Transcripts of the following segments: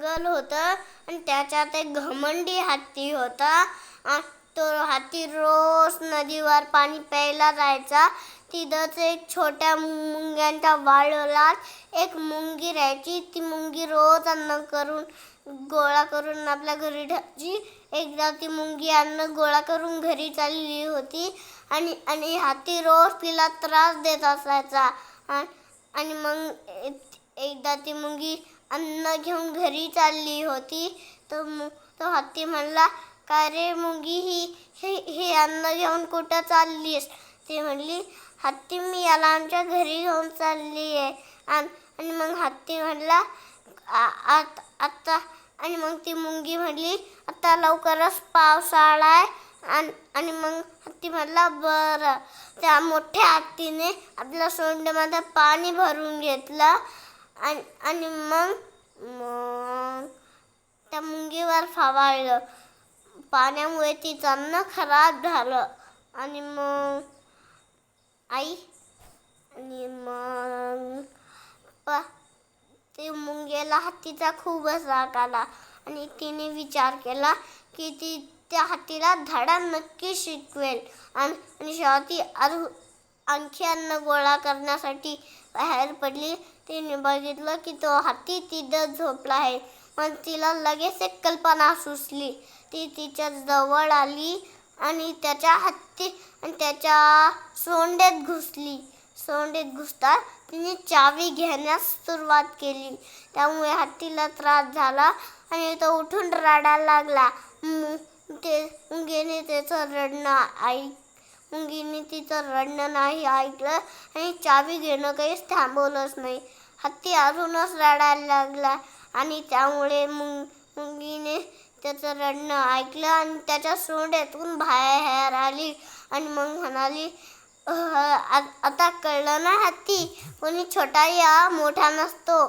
जंगल होतं आणि त्याच्यात एक घमंडी हत्ती होता. आ- तो हत्ती रोज नदीवर पाणी प्यायला जायचा. तिथंच एक छोट्या मुंग्यांच्या वाळवलात एक मुंगी राहायची. ती मुंगी रोज अन्न करून गोळा करून आपल्या घरी ठेवायची. एकदा ती मुंगी अन्न गोळा करून घरी चालली होती आणि आणि हत्ती रोज तिला त्रास देत असायचा. आ- आणि मग एकदा ती मुंगी अन्न घेऊन घरी चालली होती. तो तो हत्ती म्हणला का रे मुंगी ही हे हे अन्न घेऊन कुठं चाललीस? ती म्हणली हत्ती मी याला आमच्या घरी घेऊन चालली आहे. आणि आणि मग हत्ती म्हणला "आ- आता आणि मग ती मुंगी म्हणली आता लवकरच पावसाळा आहे. आणि आणि मग हत्ती म्हणला बरं. त्या मोठ्या हत्तीने आपल्या सोंडमध्ये पाणी भरून घेतलं. आणि आणि मग मग त्या मुंगीवर फवारलं. पाण्यामुळे तिचं अन्न खराब झालं. आणि मग आई आणि मग प ते मुंगेला हत्तीचा खूपच राग आला. आणि तिने विचार केला की ती त्या हत्तीला धडा नक्की शिकवेल. आणि शेवटी ती आणखी अन्न गोळा करण्यासाठी बाहेर पडली. तिने बघितलं की तो हत्ती तिथं झोपला आहे. मग तिला लगेच एक कल्पना सुचली. ती तिच्या जवळ आली आणि त्याच्या हत्ती आणि त्याच्या सोंडेत घुसली. सोंडेत घुसता तिने चावी घेण्यास सुरुवात केली. त्यामुळे हत्तीला त्रास झाला आणि तो उठून रडायला लागला. ते गेने त्याचं रडणं ऐक मुंगीने तिचं रडणं नाही ऐकलं आणि चावी घेणं काहीच थांबवलंच नाही. हत्ती अजूनच रडायला लागला आणि त्यामुळे मुंग मुंगीने त्याचं रडणं ऐकलं आणि त्याच्या सोंड्यातून बाहेर आली आणि मग म्हणाली आ- आता कळलं ना हत्ती कोणी छोटा या मोठा नसतो.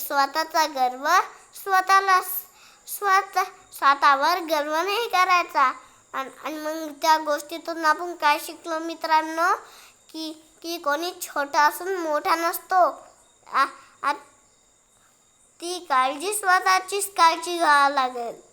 स्वतःचा गर्व स्वतःला स्वतः स्वतःवर गर्व नाही करायचा. आणि मग त्या गोष्टीतून आपण काय शिकलो मित्रांनो? की की कोणी छोटा असून मोठा नसतो. आ- आ- ती काळजी स्वतःचीच काळजी घ्यावी लागेल.